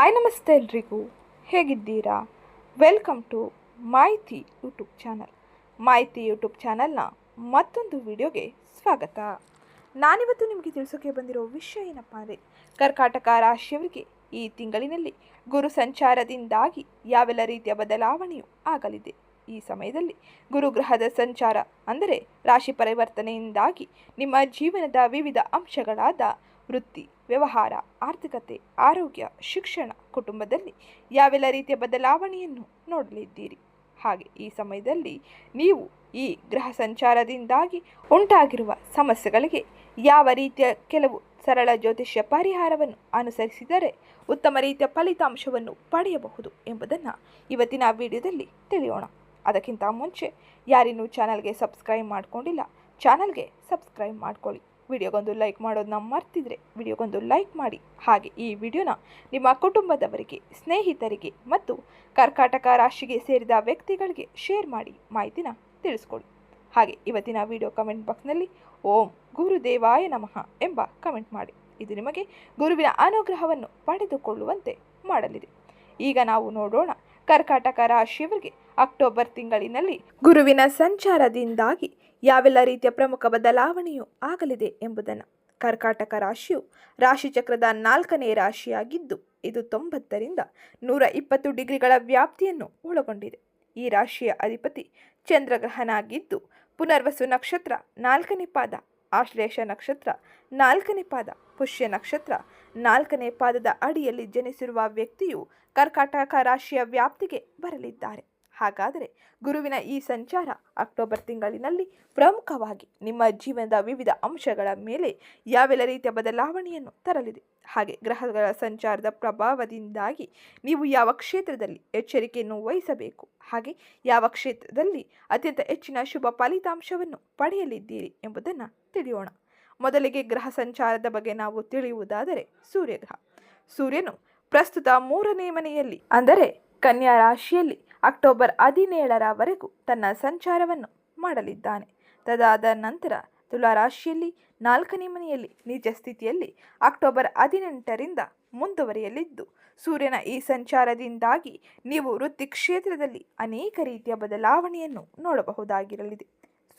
ಆಯ್ ನಮಸ್ತೆ ಎಲ್ರಿಗೂ. ಹೇಗಿದ್ದೀರಾ? Welcome to Mahiti YouTube channel Mahiti YouTube ಚಾನಲ್ನ ಮತ್ತೊಂದು ವಿಡಿಯೋಗೆ ಸ್ವಾಗತ. ನಾನಿವತ್ತು ನಿಮಗೆ ತಿಳಿಸೋಕೆ ಬಂದಿರೋ ವಿಷಯ ಏನಪ್ಪ ಅಂದರೆ, ಕರ್ಕಾಟಕ ರಾಶಿಯವರಿಗೆ ಈ ತಿಂಗಳಿನಲ್ಲಿ ಗುರು ಸಂಚಾರದಿಂದಾಗಿ ಯಾವೆಲ್ಲ ರೀತಿಯ ಬದಲಾವಣೆಯೂ ಆಗಲಿದೆ? ಈ ಸಮಯದಲ್ಲಿ ಗುರುಗ್ರಹದ ಸಂಚಾರ ಅಂದರೆ ರಾಶಿ ಪರಿವರ್ತನೆಯಿಂದಾಗಿ ನಿಮ್ಮ ಜೀವನದ ವಿವಿಧ ಅಂಶಗಳಾದ ವೃತ್ತಿ, ವ್ಯವಹಾರ, ಆರ್ಥಿಕತೆ, ಆರೋಗ್ಯ, ಶಿಕ್ಷಣ ಕುಟುಂಬದಲ್ಲಿ ಯಾವೆಲ್ಲ ರೀತಿಯ ಬದಲಾವಣೆಯನ್ನು ನೋಡಲಿದ್ದೀರಿ? ಹಾಗೆ ಈ ಸಮಯದಲ್ಲಿ ನೀವು ಈ ಗ್ರಹ ಸಂಚಾರದಿಂದಾಗಿ ಉಂಟಾಗಿರುವ ಸಮಸ್ಯೆಗಳಿಗೆ ಯಾವ ರೀತಿಯ ಕೆಲವು ಸರಳ ಜ್ಯೋತಿಷ್ಯ ಪರಿಹಾರವನ್ನು ಅನುಸರಿಸಿದರೆ ಉತ್ತಮ ರೀತಿಯ ಫಲಿತಾಂಶವನ್ನು ಪಡೆಯಬಹುದು ಎಂಬುದನ್ನು ಇವತ್ತಿನ ವಿಡಿಯೋದಲ್ಲಿ ತಿಳಿಯೋಣ. ಅದಕ್ಕಿಂತ ಮುಂಚೆ ಯಾರಿನ್ನೂ ಚಾನಲ್ಗೆ ಸಬ್ಸ್ಕ್ರೈಬ್ ಮಾಡಿಕೊಂಡಿಲ್ಲ, ಚಾನಲ್ಗೆ ಸಬ್ಸ್ಕ್ರೈಬ್ ಮಾಡ್ಕೊಳ್ಳಿ. ವಿಡಿಯೋಗೊಂದು ಲೈಕ್ ಮಾಡೋದನ್ನ ಮರ್ತಿದ್ರೆ ವಿಡಿಯೋಗೊಂದು ಲೈಕ್ ಮಾಡಿ. ಹಾಗೆ ಈ ವಿಡಿಯೋನ ನಿಮ್ಮ ಕುಟುಂಬದವರಿಗೆ, ಸ್ನೇಹಿತರಿಗೆ ಮತ್ತು ಕರ್ಕಾಟಕ ರಾಶಿಗೆ ಸೇರಿದ ವ್ಯಕ್ತಿಗಳಿಗೆ ಶೇರ್ ಮಾಡಿ ಮಾಹಿತಿನ ತಿಳಿಸ್ಕೊಡಿ. ಹಾಗೆ ಇವತ್ತಿನ ವಿಡಿಯೋ ಕಮೆಂಟ್ ಬಾಕ್ಸ್ನಲ್ಲಿ ಓಂ ಗುರುದೇವಾಯ ನಮಃ ಎಂಬ ಕಮೆಂಟ್ ಮಾಡಿ. ಇದು ನಿಮಗೆ ಗುರುವಿನ ಅನುಗ್ರಹವನ್ನು ಪಡೆದುಕೊಳ್ಳುವಂತೆ ಮಾಡಲಿದೆ. ಈಗ ನಾವು ನೋಡೋಣ ಕರ್ಕಾಟಕ ರಾಶಿಯವರಿಗೆ ಅಕ್ಟೋಬರ್ ತಿಂಗಳಿನಲ್ಲಿ ಗುರುವಿನ ಸಂಚಾರದಿಂದಾಗಿ ಯಾವೆಲ್ಲ ರೀತಿಯ ಪ್ರಮುಖ ಬದಲಾವಣೆಯೂ ಆಗಲಿದೆ ಎಂಬುದನ್ನು ಕರ್ಕಾಟಕ ರಾಶಿಯು ರಾಶಿಚಕ್ರದ ನಾಲ್ಕನೇ ರಾಶಿಯಾಗಿದ್ದು, ಇದು ತೊಂಬತ್ತರಿಂದ ನೂರ ಇಪ್ಪತ್ತು ಡಿಗ್ರಿಗಳ ವ್ಯಾಪ್ತಿಯನ್ನು ಒಳಗೊಂಡಿದೆ. ಈ ರಾಶಿಯ ಅಧಿಪತಿ ಚಂದ್ರಗ್ರಹನಾಗಿದ್ದು, ಪುನರ್ವಸು ನಕ್ಷತ್ರ ನಾಲ್ಕನೇ ಪಾದ, ಆಶ್ಲೇಷ ನಕ್ಷತ್ರ ನಾಲ್ಕನೇ ಪಾದ, ಪುಷ್ಯ ನಕ್ಷತ್ರ ನಾಲ್ಕನೇ ಪಾದದ ಅಡಿಯಲ್ಲಿ ಜನಿಸಿರುವ ವ್ಯಕ್ತಿಯು ಕರ್ಕಾಟಕ ರಾಶಿಯ ವ್ಯಾಪ್ತಿಗೆ ಬರಲಿದ್ದಾರೆ. ಹಾಗಾದರೆ ಗುರುವಿನ ಈ ಸಂಚಾರ ಅಕ್ಟೋಬರ್ ತಿಂಗಳಿನಲ್ಲಿ ಪ್ರಮುಖವಾಗಿ ನಿಮ್ಮ ಜೀವನದ ವಿವಿಧ ಅಂಶಗಳ ಮೇಲೆ ಯಾವೆಲ್ಲ ರೀತಿಯ ಬದಲಾವಣೆಯನ್ನು ತರಲಿದೆ? ಹಾಗೆ ಗ್ರಹಗಳ ಸಂಚಾರದ ಪ್ರಭಾವದಿಂದಾಗಿ ನೀವು ಯಾವ ಕ್ಷೇತ್ರದಲ್ಲಿ ಎಚ್ಚರಿಕೆಯನ್ನು ವಹಿಸಬೇಕು? ಹಾಗೆ ಯಾವ ಕ್ಷೇತ್ರದಲ್ಲಿ ಅತ್ಯಂತ ಹೆಚ್ಚಿನ ಶುಭ ಫಲಿತಾಂಶವನ್ನು ಪಡೆಯಲಿದ್ದೀರಿ ಎಂಬುದನ್ನು ತಿಳಿಯೋಣ. ಮೊದಲಿಗೆ ಗ್ರಹ ಸಂಚಾರದ ಬಗ್ಗೆ ನಾವು ತಿಳಿಯುವುದಾದರೆ ಸೂರ್ಯಗ್ರಹ. ಸೂರ್ಯನು ಪ್ರಸ್ತುತ ಮೂರನೇ ಮನೆಯಲ್ಲಿ, ಅಂದರೆ ಕನ್ಯಾ ರಾಶಿಯಲ್ಲಿ ಅಕ್ಟೋಬರ್ ಹದಿನೇಳರವರೆಗೂ ತನ್ನ ಸಂಚಾರವನ್ನು ಮಾಡಲಿದ್ದಾನೆ. ತದಾದ ನಂತರ ತುಲಾರಾಶಿಯಲ್ಲಿ ನಾಲ್ಕನೇ ಮನೆಯಲ್ಲಿ ನಿಜ ಸ್ಥಿತಿಯಲ್ಲಿ ಅಕ್ಟೋಬರ್ ಹದಿನೆಂಟರಿಂದ ಮುಂದುವರಿಯಲಿದ್ದು, ಸೂರ್ಯನ ಈ ಸಂಚಾರದಿಂದಾಗಿ ನೀವು ವೃತ್ತಿ ಕ್ಷೇತ್ರದಲ್ಲಿ ಅನೇಕ ರೀತಿಯ ಬದಲಾವಣೆಯನ್ನು ನೋಡಬಹುದಾಗಿರಲಿದೆ.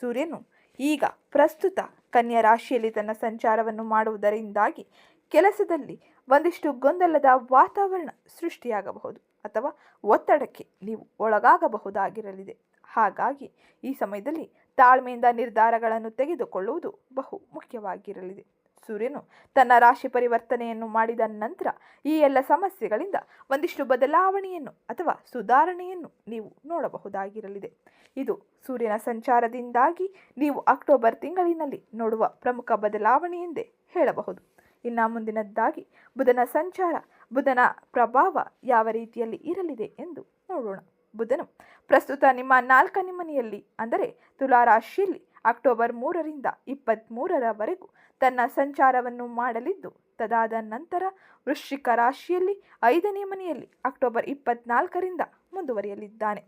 ಸೂರ್ಯನು ಈಗ ಪ್ರಸ್ತುತ ಕನ್ಯಾ ರಾಶಿಯಲ್ಲಿ ತನ್ನ ಸಂಚಾರವನ್ನು ಮಾಡುವುದರಿಂದಾಗಿ ಕೆಲಸದಲ್ಲಿ ಒಂದಿಷ್ಟು ಗೊಂದಲದ ವಾತಾವರಣ ಸೃಷ್ಟಿಯಾಗಬಹುದು ಅಥವಾ ಒತ್ತಡಕ್ಕೆ ನೀವು ಒಳಗಾಗಬಹುದಾಗಿರಲಿದೆ. ಹಾಗಾಗಿ ಈ ಸಮಯದಲ್ಲಿ ತಾಳ್ಮೆಯಿಂದ ನಿರ್ಧಾರಗಳನ್ನು ತೆಗೆದುಕೊಳ್ಳುವುದು ಬಹು ಮುಖ್ಯವಾಗಿರಲಿದೆ. ಸೂರ್ಯನು ತನ್ನ ರಾಶಿ ಪರಿವರ್ತನೆಯನ್ನು ಮಾಡಿದ ನಂತರ ಈ ಎಲ್ಲ ಸಮಸ್ಯೆಗಳಿಂದ ಒಂದಿಷ್ಟು ಬದಲಾವಣೆಯನ್ನು ಅಥವಾ ಸುಧಾರಣೆಯನ್ನು ನೀವು ನೋಡಬಹುದಾಗಿರಲಿದೆ. ಇದು ಸೂರ್ಯನ ಸಂಚಾರದಿಂದಾಗಿ ನೀವು ಅಕ್ಟೋಬರ್ ತಿಂಗಳಿನಲ್ಲಿ ನೋಡುವ ಪ್ರಮುಖ ಬದಲಾವಣೆ ಎಂದೇ ಹೇಳಬಹುದು. ಇನ್ನು ಮುಂದಿನದ್ದಾಗಿ ಬುಧನ ಸಂಚಾರ, ಬುಧನ ಪ್ರಭಾವ ಯಾವ ರೀತಿಯಲ್ಲಿ ಇರಲಿದೆ ಎಂದು ನೋಡೋಣ. ಬುಧನು, ಪ್ರಸ್ತುತ ನಿಮ್ಮ ನಾಲ್ಕನೇ ಮನೆಯಲ್ಲಿ, ಅಂದರೆ ತುಲಾ ರಾಶಿಯಲ್ಲಿ ಅಕ್ಟೋಬರ್ ಮೂರರಿಂದ ಇಪ್ಪತ್ತ್ಮೂರರವರೆಗೂ ತನ್ನ ಸಂಚಾರವನ್ನು ಮಾಡಲಿದ್ದು, ತದಾದ ನಂತರ ವೃಶ್ಚಿಕ ರಾಶಿಯಲ್ಲಿ ಐದನೇ ಮನೆಯಲ್ಲಿ ಅಕ್ಟೋಬರ್ ಇಪ್ಪತ್ನಾಲ್ಕರಿಂದ ಮುಂದುವರಿಯಲಿದ್ದಾನೆ.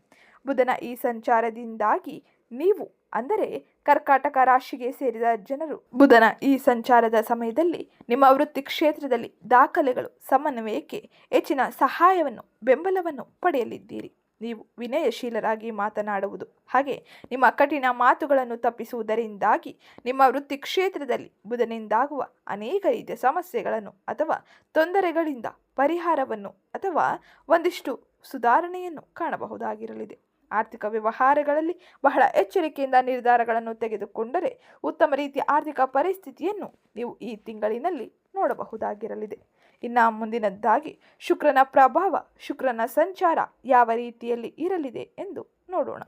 ಬುಧನ ಈ ಸಂಚಾರದಿಂದಾಗಿ ನೀವು, ಅಂದರೆ ಕರ್ಕಾಟಕ ರಾಶಿಗೆ ಸೇರಿದ ಜನರು, ಬುಧನ ಈ ಸಂಚಾರದ ಸಮಯದಲ್ಲಿ ನಿಮ್ಮ ವೃತ್ತಿ ಕ್ಷೇತ್ರದಲ್ಲಿ ದಾಖಲೆಗಳು, ಸಮನ್ವಯಕ್ಕೆ ಹೆಚ್ಚಿನ ಸಹಾಯವನ್ನು, ಬೆಂಬಲವನ್ನು ಪಡೆಯಲಿದ್ದೀರಿ. ನೀವು ವಿನಯಶೀಲರಾಗಿ ಮಾತನಾಡುವುದು, ಹಾಗೆ ನಿಮ್ಮ ಕಠಿಣ ಮಾತುಗಳನ್ನು ತಪ್ಪಿಸುವುದರಿಂದಾಗಿ ನಿಮ್ಮ ವೃತ್ತಿ ಕ್ಷೇತ್ರದಲ್ಲಿ ಬುಧನಿಂದಾಗುವ ಅನೇಕ ರೀತಿಯ ಸಮಸ್ಯೆಗಳನ್ನು ಅಥವಾ ತೊಂದರೆಗಳಿಂದ ಪರಿಹಾರವನ್ನು ಅಥವಾ ಒಂದಿಷ್ಟು ಸುಧಾರಣೆಯನ್ನು ಕಾಣಬಹುದಾಗಿರಲಿದೆ. ಆರ್ಥಿಕ ವ್ಯವಹಾರಗಳಲ್ಲಿ ಬಹಳ ಎಚ್ಚರಿಕೆಯಿಂದ ನಿರ್ಧಾರಗಳನ್ನು ತೆಗೆದುಕೊಂಡರೆ ಉತ್ತಮ ರೀತಿಯ ಆರ್ಥಿಕ ಪರಿಸ್ಥಿತಿಯನ್ನು ನೀವು ಈ ತಿಂಗಳಿನಲ್ಲಿ ನೋಡಬಹುದಾಗಿರಲಿದೆ. ಇನ್ನು ಮುಂದಿನದ್ದಾಗಿ, ಶುಕ್ರನ ಪ್ರಭಾವ, ಶುಕ್ರನ ಸಂಚಾರ ಯಾವ ರೀತಿಯಲ್ಲಿ ಇರಲಿದೆ ಎಂದು ನೋಡೋಣ.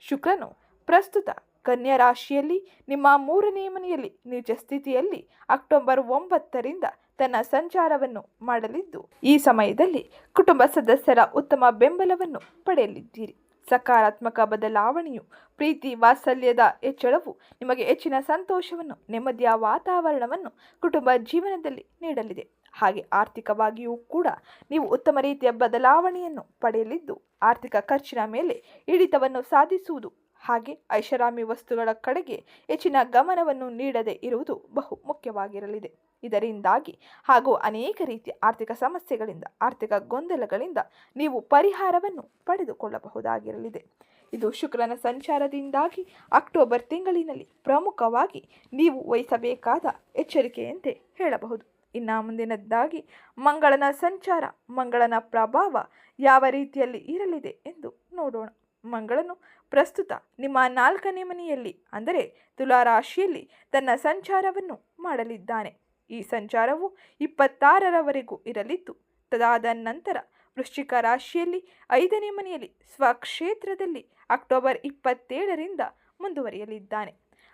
ಶುಕ್ರನು ಪ್ರಸ್ತುತ ಕನ್ಯಾ ರಾಶಿಯಲ್ಲಿ, ನಿಮ್ಮ ಮೂರನೇ ಮನೆಯಲ್ಲಿ ನಿಜ ಸ್ಥಿತಿಯಲ್ಲಿ ಅಕ್ಟೋಬರ್ ಒಂಬತ್ತರಿಂದ ತನ್ನ ಸಂಚಾರವನ್ನು ಮಾಡಲಿದ್ದು, ಈ ಸಮಯದಲ್ಲಿ ಕುಟುಂಬ ಸದಸ್ಯರ ಉತ್ತಮ ಬೆಂಬಲವನ್ನು ಪಡೆಯಲಿದ್ದೀರಿ. ಸಕಾರಾತ್ಮಕ ಬದಲಾವಣೆಯು ಪ್ರೀತಿ, ವಾತ್ಸಲ್ಯದ ಹೆಚ್ಚಳವು ನಿಮಗೆ ಹೆಚ್ಚಿನ ಸಂತೋಷವನ್ನು, ನೆಮ್ಮದಿಯ ವಾತಾವರಣವನ್ನು ಕುಟುಂಬ ಜೀವನದಲ್ಲಿ ನೀಡಲಿದೆ. ಹಾಗೆ ಆರ್ಥಿಕವಾಗಿಯೂ ಕೂಡ ನೀವು ಉತ್ತಮ ರೀತಿಯ ಬದಲಾವಣೆಯನ್ನು ಪಡೆಯಲಿದ್ದು, ಆರ್ಥಿಕ ಖರ್ಚಿನ ಮೇಲೆ ಹಿಡಿತವನ್ನು ಸಾಧಿಸುವುದು ಹಾಗೆ ಐಷಾರಾಮಿ ವಸ್ತುಗಳ ಕಡೆಗೆ ಹೆಚ್ಚಿನ ಗಮನವನ್ನು ನೀಡದೆ ಇರುವುದು ಬಹು ಮುಖ್ಯವಾಗಿರಲಿದೆ. ಇದರಿಂದಾಗಿ ಹಾಗೂ ಅನೇಕ ರೀತಿಯ ಆರ್ಥಿಕ ಸಮಸ್ಯೆಗಳಿಂದ, ಆರ್ಥಿಕ ಗೊಂದಲಗಳಿಂದ ನೀವು ಪರಿಹಾರವನ್ನು ಪಡೆದುಕೊಳ್ಳಬಹುದಾಗಿರಲಿದೆ. ಇದು ಶುಕ್ರನ ಸಂಚಾರದಿಂದಾಗಿ ಅಕ್ಟೋಬರ್ ತಿಂಗಳಿನಲ್ಲಿ ಪ್ರಮುಖವಾಗಿ ನೀವು ವಹಿಸಬೇಕಾದ ಎಚ್ಚರಿಕೆಯಂತೆ ಹೇಳಬಹುದು. ಇನ್ನು ಮುಂದಿನದ್ದಾಗಿ, ಮಂಗಳನ ಸಂಚಾರ, ಮಂಗಳನ ಪ್ರಭಾವ ಯಾವ ರೀತಿಯಲ್ಲಿ ಇರಲಿದೆ ಎಂದು ನೋಡೋಣ. ಮಂಗಳನು ಪ್ರಸ್ತುತ ನಿಮ್ಮ ನಾಲ್ಕನೇ ಮನೆಯಲ್ಲಿ, ಅಂದರೆ ತುಲಾರಾಶಿಯಲ್ಲಿ, ತನ್ನ ಸಂಚಾರವನ್ನು ಮಾಡಲಿದ್ದಾನೆ. ಈ ಸಂಚಾರವು ಇಪ್ಪತ್ತಾರರವರೆಗೂ ಇರಲಿದ್ದು ತದಾದ ನಂತರ ವೃಶ್ಚಿಕ ರಾಶಿಯಲ್ಲಿ ಐದನೇ ಮನೆಯಲ್ಲಿ ಸ್ವಕ್ಷೇತ್ರದಲ್ಲಿ ಅಕ್ಟೋಬರ್ ಇಪ್ಪತ್ತೇಳರಿಂದ ಮುಂದುವರಿಯಲಿದ್ದಾನೆ.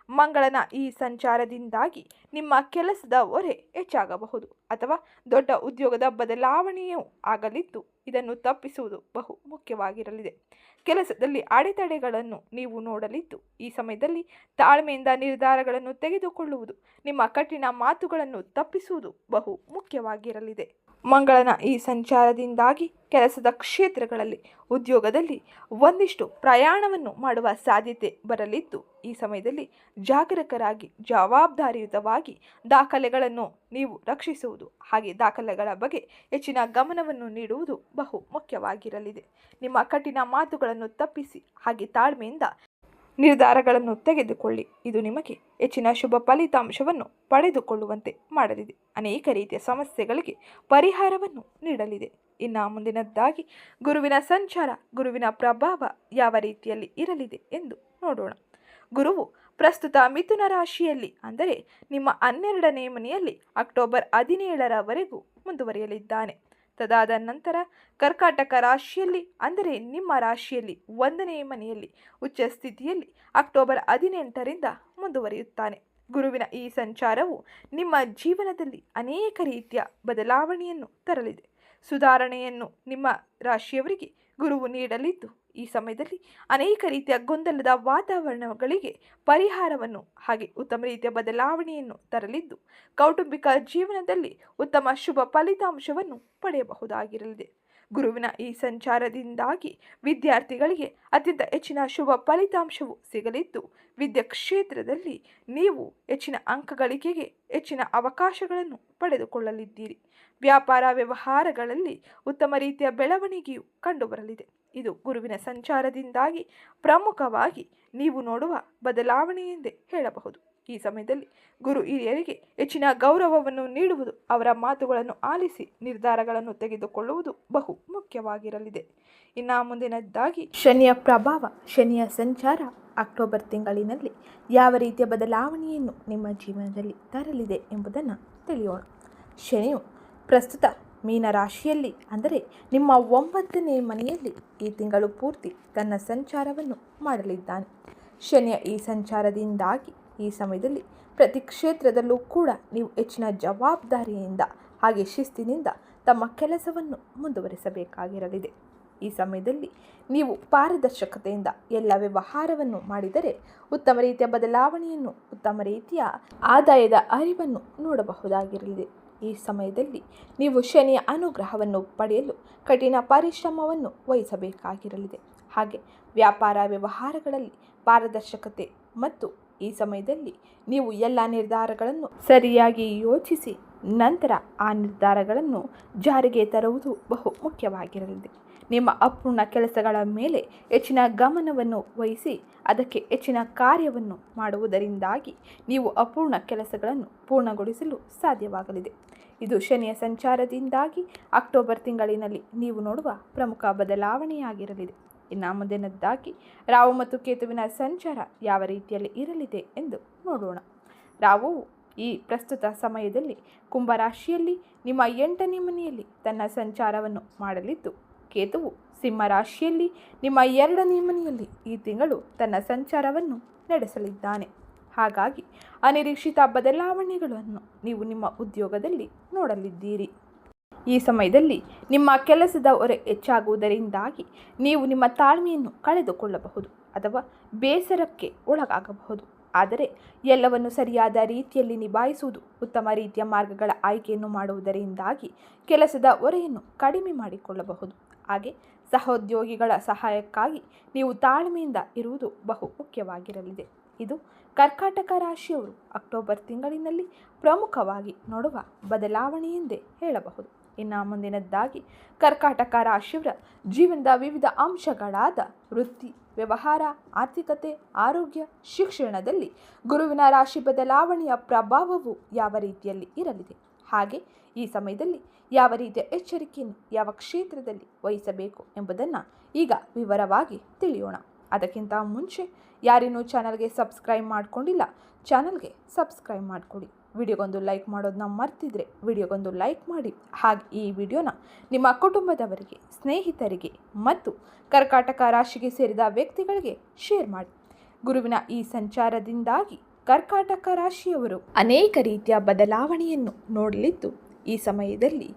ಮಂಗಳನ ಈ ಸಂಚಾರದಿಂದಾಗಿ ನಿಮ್ಮ ಕೆಲಸದ ಹೊರೆ ಹೆಚ್ಚಾಗಬಹುದು ಅಥವಾ ದೊಡ್ಡ ಉದ್ಯೋಗದ ಬದಲಾವಣೆಯೂ ಆಗಲಿದ್ದು ಇದನ್ನು ತಪ್ಪಿಸುವುದು ಬಹು ಮುಖ್ಯವಾಗಿರಲಿದೆ. ಕೆಲಸದಲ್ಲಿ ಅಡೆತಡೆಗಳನ್ನು ನೀವು ನೋಡಲಿದ್ದು ಈ ಸಮಯದಲ್ಲಿ ತಾಳ್ಮೆಯಿಂದ ನಿರ್ಧಾರಗಳನ್ನು ತೆಗೆದುಕೊಳ್ಳುವುದು ನಿಮ್ಮ ಕಠಿಣ ಮಾತುಗಳನ್ನು ತಪ್ಪಿಸುವುದು ಬಹು ಮುಖ್ಯವಾಗಿರಲಿದೆ. ಮಂಗಳನ ಈ ಸಂಚಾರದಿಂದಾಗಿ ಕೆಲಸದ ಕ್ಷೇತ್ರಗಳಲ್ಲಿ, ಉದ್ಯೋಗದಲ್ಲಿ ಒಂದಿಷ್ಟು ಪ್ರಯಾಣವನ್ನು ಮಾಡುವ ಸಾಧ್ಯತೆ ಬರಲಿದ್ದು, ಈ ಸಮಯದಲ್ಲಿ ಜಾಗರೂಕರಾಗಿ, ಜವಾಬ್ದಾರಿಯುತವಾಗಿ ದಾಖಲೆಗಳನ್ನು ನೀವು ರಕ್ಷಿಸುವುದು ಹಾಗೆ ದಾಖಲೆಗಳ ಬಗ್ಗೆ ಹೆಚ್ಚಿನ ಗಮನವನ್ನು ನೀಡುವುದು ಬಹು ಮುಖ್ಯವಾಗಿರಲಿದೆ. ನಿಮ್ಮ ಕಠಿಣ ಮಾತುಗಳನ್ನು ತಪ್ಪಿಸಿ ಹಾಗೆ ತಾಳ್ಮೆಯಿಂದ ನಿರ್ಧಾರಗಳನ್ನು ತೆಗೆದುಕೊಳ್ಳಿ. ಇದು ನಿಮಗೆ ಹೆಚ್ಚಿನ ಶುಭ ಫಲಿತಾಂಶವನ್ನು ಪಡೆದುಕೊಳ್ಳುವಂತೆ ಮಾಡಲಿದೆ. ಅನೇಕ ರೀತಿಯ ಸಮಸ್ಯೆಗಳಿಗೆ ಪರಿಹಾರವನ್ನು ನೀಡಲಿದೆ. ಇನ್ನು ಮುಂದಿನದ್ದಾಗಿ ಗುರುವಿನ ಸಂಚಾರ, ಗುರುವಿನ ಪ್ರಭಾವ ಯಾವ ರೀತಿಯಲ್ಲಿ ಇರಲಿದೆ ಎಂದು ನೋಡೋಣ. ಗುರುವು ಪ್ರಸ್ತುತ ಮಿಥುನ ರಾಶಿಯಲ್ಲಿ, ಅಂದರೆ ನಿಮ್ಮ ಹನ್ನೆರಡನೇ ಮನೆಯಲ್ಲಿ ಅಕ್ಟೋಬರ್ ಹದಿನೇಳರವರೆಗೂ ಮುಂದುವರಿಯಲಿದ್ದಾನೆ. ತದಾದ ನಂತರ ಕರ್ಕಾಟಕ ರಾಶಿಯಲ್ಲಿ, ಅಂದರೆ ನಿಮ್ಮ ರಾಶಿಯಲ್ಲಿ, ಒಂದನೇ ಮನೆಯಲ್ಲಿ, ಉಚ್ಚ ಸ್ಥಿತಿಯಲ್ಲಿ ಅಕ್ಟೋಬರ್ ಹದಿನೆಂಟರಿಂದ ಮುಂದುವರಿಯುತ್ತಾನೆ. ಗುರುವಿನ ಈ ಸಂಚಾರವು ನಿಮ್ಮ ಜೀವನದಲ್ಲಿ ಅನೇಕ ರೀತಿಯ ಬದಲಾವಣೆಯನ್ನು ತರಲಿದೆ. ಸುಧಾರಣೆಯನ್ನು ನಿಮ್ಮ ರಾಶಿಯವರಿಗೆ ಗುರುವು ನೀಡಲಿದ್ದು ಈ ಸಮಯದಲ್ಲಿ ಅನೇಕ ರೀತಿಯ ಗೊಂದಲದ ವಾತಾವರಣಗಳಿಗೆ ಪರಿಹಾರವನ್ನು ಹಾಗೆ ಉತ್ತಮ ರೀತಿಯ ಬದಲಾವಣೆಯನ್ನು ತರಲಿದ್ದು, ಕೌಟುಂಬಿಕ ಜೀವನದಲ್ಲಿ ಉತ್ತಮ ಶುಭ ಫಲಿತಾಂಶವನ್ನು ಪಡೆಯಬಹುದಾಗಿರಲಿದೆ. ಗುರುವಿನ ಈ ಸಂಚಾರದಿಂದಾಗಿ ವಿದ್ಯಾರ್ಥಿಗಳಿಗೆ ಅತ್ಯಂತ ಹೆಚ್ಚಿನ ಶುಭ ಫಲಿತಾಂಶವು ಸಿಗಲಿದ್ದು, ವಿದ್ಯಾ ಕ್ಷೇತ್ರದಲ್ಲಿ ನೀವು ಹೆಚ್ಚಿನ ಅಂಕಗಳಿಕೆಗೆ ಹೆಚ್ಚಿನ ಅವಕಾಶಗಳನ್ನು ಪಡೆದುಕೊಳ್ಳಲಿದ್ದೀರಿ. ವ್ಯಾಪಾರ ವ್ಯವಹಾರಗಳಲ್ಲಿ ಉತ್ತಮ ರೀತಿಯ ಬೆಳವಣಿಗೆಯು ಕಂಡುಬರಲಿದೆ. ಇದು ಗುರುವಿನ ಸಂಚಾರದಿಂದಾಗಿ ಪ್ರಮುಖವಾಗಿ ನೀವು ನೋಡುವ ಬದಲಾವಣೆ ಎಂದೇ ಹೇಳಬಹುದು. ಈ ಸಮಯದಲ್ಲಿ ಗುರು ಹಿರಿಯರಿಗೆ ಹೆಚ್ಚಿನ ಗೌರವವನ್ನು ನೀಡುವುದು, ಅವರ ಮಾತುಗಳನ್ನು ಆಲಿಸಿ ನಿರ್ಧಾರಗಳನ್ನು ತೆಗೆದುಕೊಳ್ಳುವುದು ಬಹು ಮುಖ್ಯವಾಗಿರಲಿದೆ. ಇನ್ನು ಮುಂದಿನದ್ದಾಗಿ, ಶನಿಯ ಪ್ರಭಾವ, ಶನಿಯ ಸಂಚಾರ ಅಕ್ಟೋಬರ್ ತಿಂಗಳಿನಲ್ಲಿ ಯಾವ ರೀತಿಯ ಬದಲಾವಣೆಯನ್ನು ನಿಮ್ಮ ಜೀವನದಲ್ಲಿ ತರಲಿದೆ ಎಂಬುದನ್ನು ತಿಳಿಯೋಣ. ಶನಿಯು ಪ್ರಸ್ತುತ ಮೀನರಾಶಿಯಲ್ಲಿ, ಅಂದರೆ ನಿಮ್ಮ ಒಂಬತ್ತನೇ ಮನೆಯಲ್ಲಿ ಈ ತಿಂಗಳು ಪೂರ್ತಿ ತನ್ನ ಸಂಚಾರವನ್ನು ಮಾಡಲಿದ್ದಾನೆ. ಶನಿಯ ಈ ಸಂಚಾರದಿಂದಾಗಿ ಈ ಸಮಯದಲ್ಲಿ ಪ್ರತಿ ಕ್ಷೇತ್ರದಲ್ಲೂ ಕೂಡ ನೀವು ಹೆಚ್ಚಿನ ಜವಾಬ್ದಾರಿಯಿಂದ ಹಾಗೆ ಶಿಸ್ತಿನಿಂದ ತಮ್ಮ ಕೆಲಸವನ್ನು ಮುಂದುವರಿಸಬೇಕಾಗಿರಲಿದೆ. ಈ ಸಮಯದಲ್ಲಿ ನೀವು ಪಾರದರ್ಶಕತೆಯಿಂದ ಎಲ್ಲ ವ್ಯವಹಾರವನ್ನು ಮಾಡಿದರೆ ಉತ್ತಮ ರೀತಿಯ ಬದಲಾವಣೆಯನ್ನು, ಉತ್ತಮ ರೀತಿಯ ಆದಾಯದ ಅರಿವನ್ನು ನೋಡಬಹುದಾಗಿರಲಿದೆ. ಈ ಸಮಯದಲ್ಲಿ ನೀವು ಶನಿಯ ಅನುಗ್ರಹವನ್ನು ಪಡೆಯಲು ಕಠಿಣ ಪರಿಶ್ರಮವನ್ನು ವಹಿಸಬೇಕಾಗಿರಲಿದೆ. ಹಾಗೆ ವ್ಯಾಪಾರ ವ್ಯವಹಾರಗಳಲ್ಲಿ ಪಾರದರ್ಶಕತೆ ಮತ್ತು ಈ ಸಮಯದಲ್ಲಿ ನೀವು ಎಲ್ಲ ನಿರ್ಧಾರಗಳನ್ನು ಸರಿಯಾಗಿ ಯೋಚಿಸಿ ನಂತರ ಆ ನಿರ್ಧಾರಗಳನ್ನು ಜಾರಿಗೆ ತರುವುದು ಬಹು ಮುಖ್ಯವಾಗಿರಲಿದೆ. ನಿಮ್ಮ ಅಪೂರ್ಣ ಕೆಲಸಗಳ ಮೇಲೆ ಹೆಚ್ಚಿನ ಗಮನವನ್ನು ವಹಿಸಿ ಅದಕ್ಕೆ ಹೆಚ್ಚಿನ ಕಾರ್ಯವನ್ನು ಮಾಡುವುದರಿಂದಾಗಿ ನೀವು ಅಪೂರ್ಣ ಕೆಲಸಗಳನ್ನು ಪೂರ್ಣಗೊಳಿಸಲು ಸಾಧ್ಯವಾಗಲಿದೆ. ಇದು ಶನಿಯ ಸಂಚಾರದಿಂದಾಗಿ ಅಕ್ಟೋಬರ್ ತಿಂಗಳಿನಲ್ಲಿ ನೀವು ನೋಡುವ ಪ್ರಮುಖ ಬದಲಾವಣೆಯಾಗಿರಲಿದೆ. ಇನ್ನು ಮುಂದಿನದ್ದಾಗಿ ರಾವು ಮತ್ತು ಕೇತುವಿನ ಸಂಚಾರ ಯಾವ ರೀತಿಯಲ್ಲಿ ಇರಲಿದೆ ಎಂದು ನೋಡೋಣ. ರಾವು ಈ ಪ್ರಸ್ತುತ ಸಮಯದಲ್ಲಿ ಕುಂಭರಾಶಿಯಲ್ಲಿ ನಿಮ್ಮ ಎಂಟನೇ ಮನೆಯಲ್ಲಿ ತನ್ನ ಸಂಚಾರವನ್ನು ಮಾಡಲಿದ್ದು, ಕೇತುವು ಸಿಂಹರಾಶಿಯಲ್ಲಿ ನಿಮ್ಮ ಎರಡನೇ ಮನೆಯಲ್ಲಿ ಈ ತಿಂಗಳು ತನ್ನ ಸಂಚಾರವನ್ನು ನಡೆಸಲಿದ್ದಾನೆ. ಹಾಗಾಗಿ ಅನಿರೀಕ್ಷಿತ ಬದಲಾವಣೆಗಳನ್ನು ನೀವು ನಿಮ್ಮ ಉದ್ಯೋಗದಲ್ಲಿ ನೋಡಲಿದ್ದೀರಿ. ಈ ಸಮಯದಲ್ಲಿ ನಿಮ್ಮ ಕೆಲಸದ ಹೊರೆ ಹೆಚ್ಚಾಗುವುದರಿಂದಾಗಿ ನೀವು ನಿಮ್ಮ ತಾಳ್ಮೆಯನ್ನು ಕಳೆದುಕೊಳ್ಳಬಹುದು ಅಥವಾ ಬೇಸರಕ್ಕೆ ಒಳಗಾಗಬಹುದು. ಆದರೆ ಎಲ್ಲವನ್ನು ಸರಿಯಾದ ರೀತಿಯಲ್ಲಿ ನಿಭಾಯಿಸುವುದು ಉತ್ತಮ ರೀತಿಯ ಮಾರ್ಗಗಳ ಆಯ್ಕೆಯನ್ನು ಮಾಡುವುದರಿಂದಾಗಿ ಕೆಲಸದ ಹೊರೆಯನ್ನು ಕಡಿಮೆ ಮಾಡಿಕೊಳ್ಳಬಹುದು. ಹಾಗೆ ಸಹೋದ್ಯೋಗಿಗಳ ಸಹಾಯಕ್ಕಾಗಿ ನೀವು ತಾಳ್ಮೆಯಿಂದ ಇರುವುದು ಬಹು ಮುಖ್ಯವಾಗಿರಲಿದೆ. ಇದು ಕರ್ಕಾಟಕ ರಾಶಿಯವರು ಅಕ್ಟೋಬರ್ ತಿಂಗಳಿನಲ್ಲಿ ಪ್ರಮುಖವಾಗಿ ನೋಡುವ ಬದಲಾವಣೆ ಎಂದೇ ಹೇಳಬಹುದು. ಇನ್ನು ಮುಂದಿನದ್ದಾಗಿ, ಕರ್ಕಾಟಕ ರಾಶಿಯವರ ಜೀವನದ ವಿವಿಧ ಅಂಶಗಳಾದ ವೃತ್ತಿ, ವ್ಯವಹಾರ, ಆರ್ಥಿಕತೆ, ಆರೋಗ್ಯ, ಶಿಕ್ಷಣದಲ್ಲಿ ಗುರುವಿನ ರಾಶಿ ಬದಲಾವಣೆಯ ಪ್ರಭಾವವು ಯಾವ ರೀತಿಯಲ್ಲಿ ಇರಲಿದೆ? ಹಾಗೆ ಈ ಸಮಯದಲ್ಲಿ ಯಾವ ರೀತಿಯ ಎಚ್ಚರಿಕೆಯನ್ನು ಯಾವ ಕ್ಷೇತ್ರದಲ್ಲಿ ವಹಿಸಬೇಕು ಎಂಬುದನ್ನು ಈಗ ವಿವರವಾಗಿ ತಿಳಿಯೋಣ. ಅದಕ್ಕಿಂತ ಮುಂಚೆ ಯಾರೇನೂ ಚಾನಲ್ಗೆ ಸಬ್ಸ್ಕ್ರೈಬ್ ಮಾಡ್ಕೊಂಡಿಲ್ಲ, ಚಾನಲ್ಗೆ ಸಬ್ಸ್ಕ್ರೈಬ್ ಮಾಡಿಕೊಡಿ. ವಿಡಿಯೋಗೊಂದು ಲೈಕ್ ಮಾಡೋದನ್ನ ಮರ್ತಿದ್ರೆ ವಿಡಿಯೋಗೊಂದು ಲೈಕ್ ಮಾಡಿ. ಹಾಗೆ ಈ ವಿಡಿಯೋನ ನಿಮ್ಮ ಕುಟುಂಬದವರಿಗೆ, ಸ್ನೇಹಿತರಿಗೆ ಮತ್ತು ಕರ್ಕಾಟಕ ರಾಶಿಗೆ ಸೇರಿದ ವ್ಯಕ್ತಿಗಳಿಗೆ ಶೇರ್ ಮಾಡಿ. ಗುರುವಿನ ಈ ಸಂಚಾರದಿಂದಾಗಿ ಕರ್ಕಾಟಕ ರಾಶಿಯವರು ಅನೇಕ ರೀತಿಯ ಬದಲಾವಣೆಯನ್ನು ನೋಡಲಿದ್ದು, ಈ ಸಮಯದಲ್ಲಿ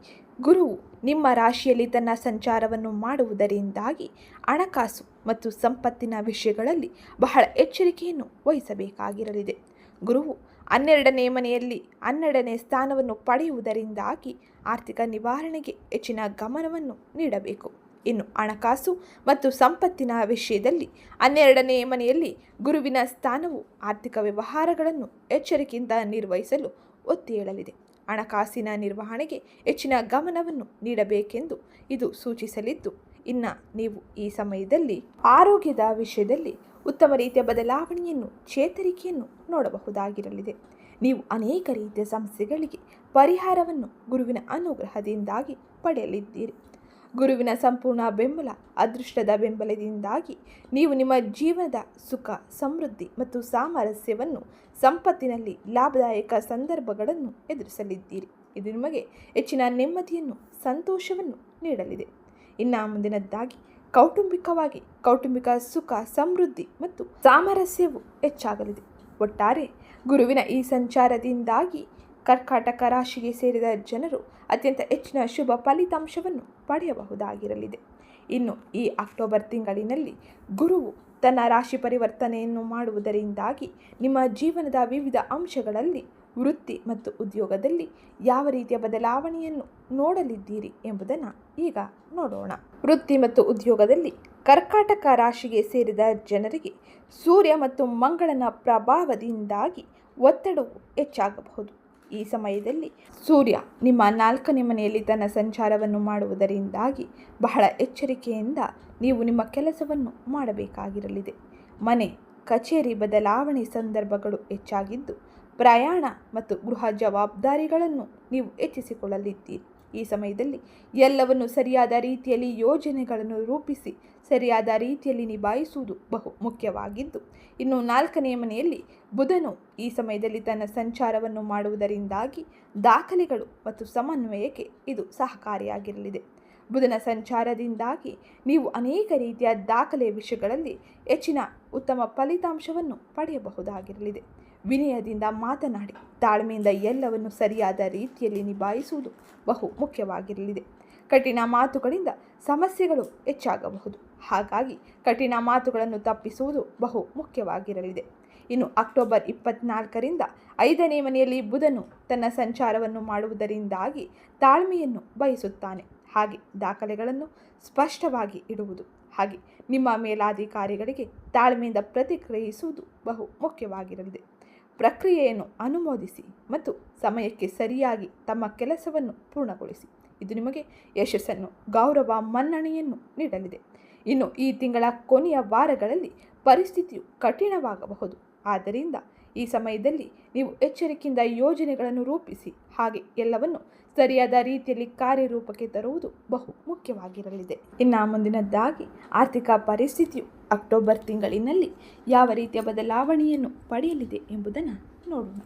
ಗುರುವು ನಿಮ್ಮ ರಾಶಿಯಲ್ಲಿ ತನ್ನ ಸಂಚಾರವನ್ನು ಮಾಡುವುದರಿಂದಾಗಿ ಹಣಕಾಸು ಮತ್ತು ಸಂಪತ್ತಿನ ವಿಷಯಗಳಲ್ಲಿ ಬಹಳ ಎಚ್ಚರಿಕೆಯನ್ನು ವಹಿಸಬೇಕಾಗಿರಲಿದೆ. ಗುರುವು ಹನ್ನೆರಡನೇ ಮನೆಯಲ್ಲಿ ಹನ್ನೆರಡನೇ ಸ್ಥಾನವನ್ನು ಪಡೆಯುವುದರಿಂದಾಗಿ ಆರ್ಥಿಕ ನಿವಾರಣೆಗೆ ಹೆಚ್ಚಿನ ಗಮನವನ್ನು ನೀಡಬೇಕು. ಇನ್ನು ಹಣಕಾಸು ಮತ್ತು ಸಂಪತ್ತಿನ ವಿಷಯದಲ್ಲಿ ಹನ್ನೆರಡನೇ ಮನೆಯಲ್ಲಿ ಗುರುವಿನ ಸ್ಥಾನವು ಆರ್ಥಿಕ ವ್ಯವಹಾರಗಳನ್ನು ಎಚ್ಚರಿಕೆಯಿಂದ ನಿರ್ವಹಿಸಲು ಒತ್ತಿ ಹೇಳಲಿದೆ ಹಣಕಾಸಿನ ನಿರ್ವಹಣೆಗೆ ಹೆಚ್ಚಿನ ಗಮನವನ್ನು ನೀಡಬೇಕೆಂದು ಇದು ಸೂಚಿಸಲಿದ್ದು ಇನ್ನು ನೀವು ಈ ಸಮಯದಲ್ಲಿ ಆರೋಗ್ಯದ ವಿಷಯದಲ್ಲಿ ಉತ್ತಮ ರೀತಿಯ ಬದಲಾವಣೆಯನ್ನು, ಚೇತರಿಕೆಯನ್ನು ನೋಡಬಹುದಾಗಿರಲಿದೆ. ನೀವು ಅನೇಕ ರೀತಿಯ ಸಮಸ್ಯೆಗಳಿಗೆ ಪರಿಹಾರವನ್ನು ಗುರುವಿನ ಅನುಗ್ರಹದಿಂದಾಗಿ ಪಡೆಯಲಿದ್ದೀರಿ. ಗುರುವಿನ ಸಂಪೂರ್ಣ ಬೆಂಬಲ, ಅದೃಷ್ಟದ ಬೆಂಬಲದಿಂದಾಗಿ ನೀವು ನಿಮ್ಮ ಜೀವನದ ಸುಖ, ಸಮೃದ್ಧಿ ಮತ್ತು ಸಾಮರಸ್ಯವನ್ನು, ಸಂಪತ್ತಿನಲ್ಲಿ ಲಾಭದಾಯಕ ಸಂದರ್ಭಗಳನ್ನು ಎದುರಿಸಲಿದ್ದೀರಿ. ಇದು ನಿಮಗೆ ಹೆಚ್ಚಿನ ನೆಮ್ಮದಿಯನ್ನು, ಸಂತೋಷವನ್ನು ನೀಡಲಿದೆ. ಇನ್ನು ಮುಂದಿನದ್ದಾಗಿ ಕೌಟುಂಬಿಕವಾಗಿ, ಕೌಟುಂಬಿಕ ಸುಖ, ಸಮೃದ್ಧಿ ಮತ್ತು ಸಾಮರಸ್ಯವು ಹೆಚ್ಚಾಗಲಿದೆ. ಒಟ್ಟಾರೆ ಗುರುವಿನ ಈ ಸಂಚಾರದಿಂದಾಗಿ ಕರ್ಕಾಟಕ ರಾಶಿಗೆ ಸೇರಿದ ಜನರು ಅತ್ಯಂತ ಹೆಚ್ಚಿನ ಶುಭ ಫಲಿತಾಂಶವನ್ನು ಪಡೆಯಬಹುದಾಗಿರಲಿದೆ. ಇನ್ನು ಈ ಅಕ್ಟೋಬರ್ ತಿಂಗಳಿನಲ್ಲಿ ಗುರುವು ತನ್ನ ರಾಶಿ ಪರಿವರ್ತನೆಯನ್ನು ಮಾಡುವುದರಿಂದಾಗಿ ನಿಮ್ಮ ಜೀವನದ ವಿವಿಧ ಅಂಶಗಳಲ್ಲಿ ವೃತ್ತಿ ಮತ್ತು ಉದ್ಯೋಗದಲ್ಲಿ ಯಾವ ರೀತಿಯ ಬದಲಾವಣೆಯನ್ನು ನೋಡಲಿದ್ದೀರಿ ಎಂಬುದನ್ನು ಈಗ ನೋಡೋಣ. ವೃತ್ತಿ ಮತ್ತು ಉದ್ಯೋಗದಲ್ಲಿ ಕರ್ಕಾಟಕ ರಾಶಿಗೆ ಸೇರಿದ ಜನರಿಗೆ ಸೂರ್ಯ ಮತ್ತು ಮಂಗಳನ ಪ್ರಭಾವದಿಂದಾಗಿ ಒತ್ತಡವು ಹೆಚ್ಚಾಗಬಹುದು. ಈ ಸಮಯದಲ್ಲಿ ಸೂರ್ಯ ನಿಮ್ಮ ನಾಲ್ಕನೇ ಮನೆಯಲ್ಲಿ ತನ್ನ ಸಂಚಾರವನ್ನು ಮಾಡುವುದರಿಂದಾಗಿ ಬಹಳ ಎಚ್ಚರಿಕೆಯಿಂದ ನೀವು ನಿಮ್ಮ ಕೆಲಸವನ್ನು ಮಾಡಬೇಕಾಗಿರಲಿದೆ. ಮನೆ, ಕಚೇರಿ ಬದಲಾವಣೆ ಸಂದರ್ಭಗಳು ಹೆಚ್ಚಾಗಿದ್ದು ಪ್ರಯಾಣ ಮತ್ತು ಗೃಹ ಜವಾಬ್ದಾರಿಗಳನ್ನು ನೀವು ಹೆಚ್ಚಿಸಿಕೊಳ್ಳಲಿದ್ದೀರಿ. ಈ ಸಮಯದಲ್ಲಿ ಎಲ್ಲವನ್ನು ಸರಿಯಾದ ರೀತಿಯಲ್ಲಿ ಯೋಜನೆಗಳನ್ನು ರೂಪಿಸಿ, ಸರಿಯಾದ ರೀತಿಯಲ್ಲಿ ನಿಭಾಯಿಸುವುದು ಬಹು ಮುಖ್ಯವಾಗಿದ್ದು, ಇನ್ನು ನಾಲ್ಕನೇ ಮನೆಯಲ್ಲಿ ಬುಧನು ಈ ಸಮಯದಲ್ಲಿ ತನ್ನ ಸಂಚಾರವನ್ನು ಮಾಡುವುದರಿಂದಾಗಿ ದಾಖಲೆಗಳು ಮತ್ತು ಸಮನ್ವಯಕ್ಕೆ ಇದು ಸಹಕಾರಿಯಾಗಿರಲಿದೆ. ಬುಧನ ಸಂಚಾರದಿಂದಾಗಿ ನೀವು ಅನೇಕ ರೀತಿಯ ದಾಖಲೆ ವಿಷಯಗಳಲ್ಲಿ ಹೆಚ್ಚಿನ ಉತ್ತಮ ಫಲಿತಾಂಶವನ್ನು ಪಡೆಯಬಹುದಾಗಿರಲಿದೆ. ವಿನಯದಿಂದ ಮಾತನಾಡಿ, ತಾಳ್ಮೆಯಿಂದ ಎಲ್ಲವನ್ನು ಸರಿಯಾದ ರೀತಿಯಲ್ಲಿ ನಿಭಾಯಿಸುವುದು ಬಹು ಮುಖ್ಯವಾಗಿರಲಿದೆ. ಕಠಿಣ ಮಾತುಗಳಿಂದ ಸಮಸ್ಯೆಗಳು ಹೆಚ್ಚಾಗಬಹುದು. ಹಾಗಾಗಿ ಕಠಿಣ ಮಾತುಗಳನ್ನು ತಪ್ಪಿಸುವುದು ಬಹು ಮುಖ್ಯವಾಗಿರಲಿದೆ. ಇನ್ನು ಅಕ್ಟೋಬರ್ ಇಪ್ಪತ್ನಾಲ್ಕರಿಂದ ಐದನೇ ಮನೆಯಲ್ಲಿ ಬುಧನು ತನ್ನ ಸಂಚಾರವನ್ನು ಮಾಡುವುದರಿಂದಾಗಿ ತಾಳ್ಮೆಯನ್ನು ಬಯಸುತ್ತಾನೆ. ಹಾಗೆ ದಾಖಲೆಗಳನ್ನು ಸ್ಪಷ್ಟವಾಗಿ ಇಡುವುದು. ಹಾಗೆ ನಿಮ್ಮ ಮೇಲಾಧಿಕಾರಿಗಳಿಗೆ ತಾಳ್ಮೆಯಿಂದ ಪ್ರತಿಕ್ರಿಯಿಸುವುದು ಬಹು ಮುಖ್ಯವಾಗಿರಲಿದೆ. ಪ್ರಕ್ರಿಯೆಯನ್ನು ಅನುಮೋದಿಸಿ ಮತ್ತು ಸಮಯಕ್ಕೆ ಸರಿಯಾಗಿ ತಮ್ಮ ಕೆಲಸವನ್ನು ಪೂರ್ಣಗೊಳಿಸಿ. ಇದು ನಿಮಗೆ ಯಶಸ್ಸನ್ನು, ಗೌರವ, ಮನ್ನಣೆಯನ್ನು ನೀಡಲಿದೆ. ಇನ್ನು ಈ ತಿಂಗಳ ಕೊನೆಯ ವಾರಗಳಲ್ಲಿ ಪರಿಸ್ಥಿತಿಯು ಕಠಿಣವಾಗಬಹುದು. ಆದ್ದರಿಂದ ಈ ಸಮಯದಲ್ಲಿ ನೀವು ಎಚ್ಚರಿಕೆಯಿಂದ ಯೋಜನೆಗಳನ್ನು ರೂಪಿಸಿ, ಹಾಗೆ ಎಲ್ಲವನ್ನು ಸರಿಯಾದ ರೀತಿಯಲ್ಲಿ ಕಾರ್ಯರೂಪಕ್ಕೆ ತರುವುದು ಬಹು ಮುಖ್ಯವಾಗಿರಲಿದೆ. ಇನ್ನು ಮುಂದಿನದ್ದಾಗಿ ಆರ್ಥಿಕ ಪರಿಸ್ಥಿತಿಯು ಅಕ್ಟೋಬರ್ ತಿಂಗಳಿನಲ್ಲಿ ಯಾವ ರೀತಿಯ ಬದಲಾವಣೆಯನ್ನು ಪಡೆಯಲಿದೆ ಎಂಬುದನ್ನು ನೋಡೋಣ.